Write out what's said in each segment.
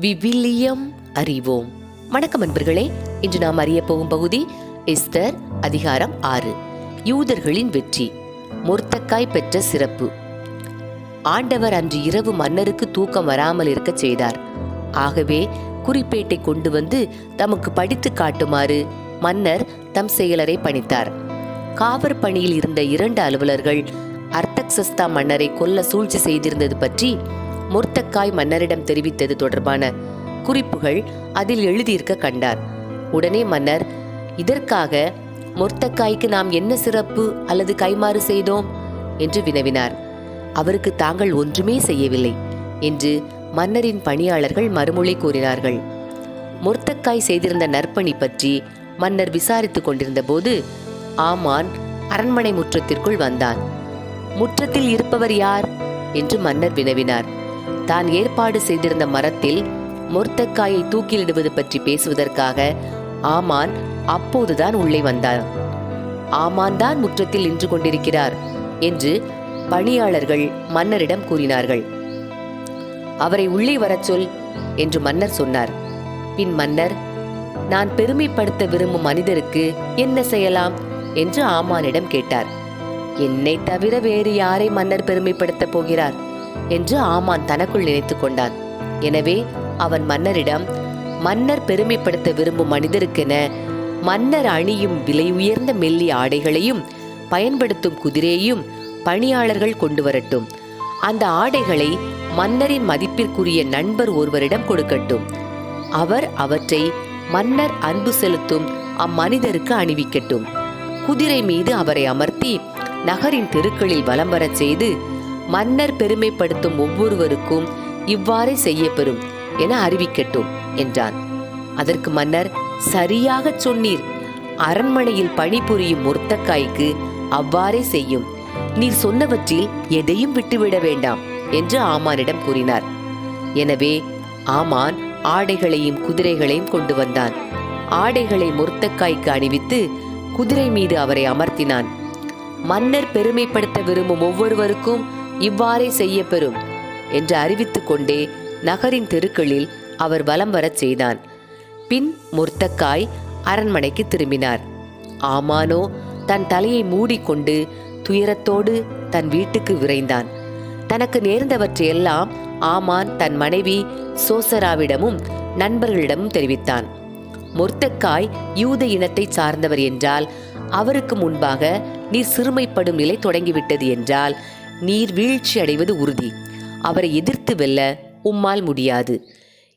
விவிலியம் அறிவோம். வணக்கம் அன்பர்களே இன்று நாம் அறிய போகும் பகுதி எஸ்தர் அதிகாரம் ஆறு. யூதர்களின் வெற்றி முர்த்தக்காய் பெற்ற சிறப்பு. ஆண்டவர் அன்று இரவு மன்னருக்கு தூக்கம் வராமல் இருக்கச் செய்தார். ஆகவே குறிப்பேட்டை கொண்டு வந்து தமக்கு படித்து காட்டுமாறு மன்னர் தம் செயலரை பணித்தார். காவற் பணியில் இருந்த இரண்டு அலுவலர்கள் அர்த்தக்சஸ்தா மன்னரை கொல்ல சூழ்ச்சி செய்திருந்தது பற்றி முர்த்தக்காய் மன்னரிடம் தெரிவித்தது தொடர்பான குறிப்புகள் அதில் எழுதியிருக்க கண்டார். உடனே மன்னர் இதற்காக முர்த்தக்காய்க்கு நாம் என்ன சிறப்பு அல்லது கைமாறு செய்தோம்? என்று வினவினார். அவருக்கு தாங்கள் ஒன்றுமே செய்யவில்லை என்று மன்னரின் பணியாளர்கள் மறுமொழி கூறினார்கள். முர்த்தக்காய் செய்திருந்த நற்பணி பற்றி மன்னர் விசாரித்துக் கொண்டிருந்த போது ஆமான் அரண்மனை முற்றத்திற்குள் வந்தான். முற்றத்தில் இருப்பவர் யார்? என்று மன்னர் வினவினார். தான் ஏற்பாடு செய்திருந்த மரத்தில் மொர்த்தக்காயை தூக்கிலிடுவது பற்றி பேசுவதற்காக ஆமான் அப்போதுதான் உள்ளே வந்தான் ஆமான் தான் முற்றத்தில் நின்று கொண்டிருக்கிறார் என்று பணியாளர்கள் மன்னரிடம் கூறினார்கள். அவரை உள்ளே வரச் சொல் என்று மன்னர் சொன்னார். பின் மன்னர் நான் பெருமைப்படுத்த விரும்பும் மனிதருக்கு என்ன செய்யலாம் என்று ஆமானிடம் கேட்டார். என்னை தவிர வேறு யாரை மன்னர் பெருமைப்படுத்தப் போகிறார்? என்று ஆமான் தனக்குள் நினைத்துக் கொண்டான். எனவே அவன் மன்னரிடம் மன்னர் பெருமைப்படுத்த விரும்பும் மனிதருக்கென மன்னர் அணியும் விலை உயர்ந்த மெல்லிய ஆடைகளையும் பயன்படுத்தும் குதிரையையும் பணியாளர்கள் கொண்டு வரட்டும். அந்த ஆடைகளை மன்னரின் மதிப்பிற்குரிய நண்பர் ஒருவரிடம் கொடுக்கட்டும். அவர் அவற்றை மன்னர் அன்பு செலுத்தும் அம்மனிதருக்கு அணிவிக்கட்டும். குதிரை மீது அவரை அமர்த்தி நகரின் தெருக்களில் வலம் வரச் செய்து மன்னர் பெருமைப்படுத்தும் ஒவ்வொருவருக்கும் இவ்வாறே செய்யப்பெறும் என அறிவிக்கட்டும் என்றான். அதற்கு மன்னர் சரியாக சொன்னீர். அரண்மனையில் பணிபுரியும் முர்த்தக்காய்க்கு அவ்வாறே செய்யும். நீர் சொன்னவற்றில் எதையும் விட்டுவிட வேண்டாம் என்று ஆமானிடம் கூறினார். எனவே ஆமான் ஆடைகளையும் குதிரைகளையும் கொண்டு வந்தான். ஆடைகளை முர்த்தக்காய்க்கு அணிவித்து குதிரை மீது அவரை அமர்த்தினான். மன்னர் பெருமைப்படுத்த விரும்பும் ஒவ்வொருவருக்கும் இவ்வாறே செய்யப்பெறும் என்று அறிவித்து கொண்டே நகரின் தெருக்களில் அவர் வலம் வரச் செய்தான். பின் முர்த்தக்காய் அரண்மனைக்கு திரும்பினார். ஆமானோ தன் தலையை மூடிக்கொண்டு துயரத்தோடு தன் வீட்டுக்கு விரைந்தான். தனக்கு நேர்ந்தவற்றையெல்லாம் ஆமான் தன் மனைவி சோசராவிடமும் நண்பர்களிடமும் தெரிவித்தான். மொர்த்தக்காய் யூத இனத்தை சார்ந்தவர் என்றால் அவருக்கு முன்பாக நீர் சிறுமைப்படும் நிலை தொடங்கிவிட்டது என்றால் நீர் வீழ்ச்சி அடைவது உறுதி. அவரை எதிர்த்து வெல்ல உம்மால் முடியாது.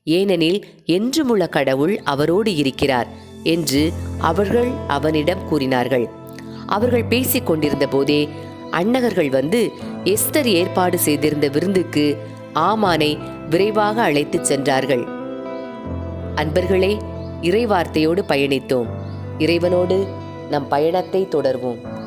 ஏனெனில் என்றுமுள்ள கடவுள் அவரோடு இருக்கிறார் என்று அவர்கள் அவனிடம் கூறினார்கள். அவர்கள் பேசிக் கொண்டிருந்த போதே அன்னகர்கள் வந்து எஸ்தர் ஏற்பாடு செய்திருந்த விருந்துக்கு ஆமானை விரைவாக அழைத்துச் சென்றார்கள். அன்பர்களே இறைவார்த்தையோடு பயணித்தோம். இறைவனோடு நம் பயணத்தை தொடர்வோம்.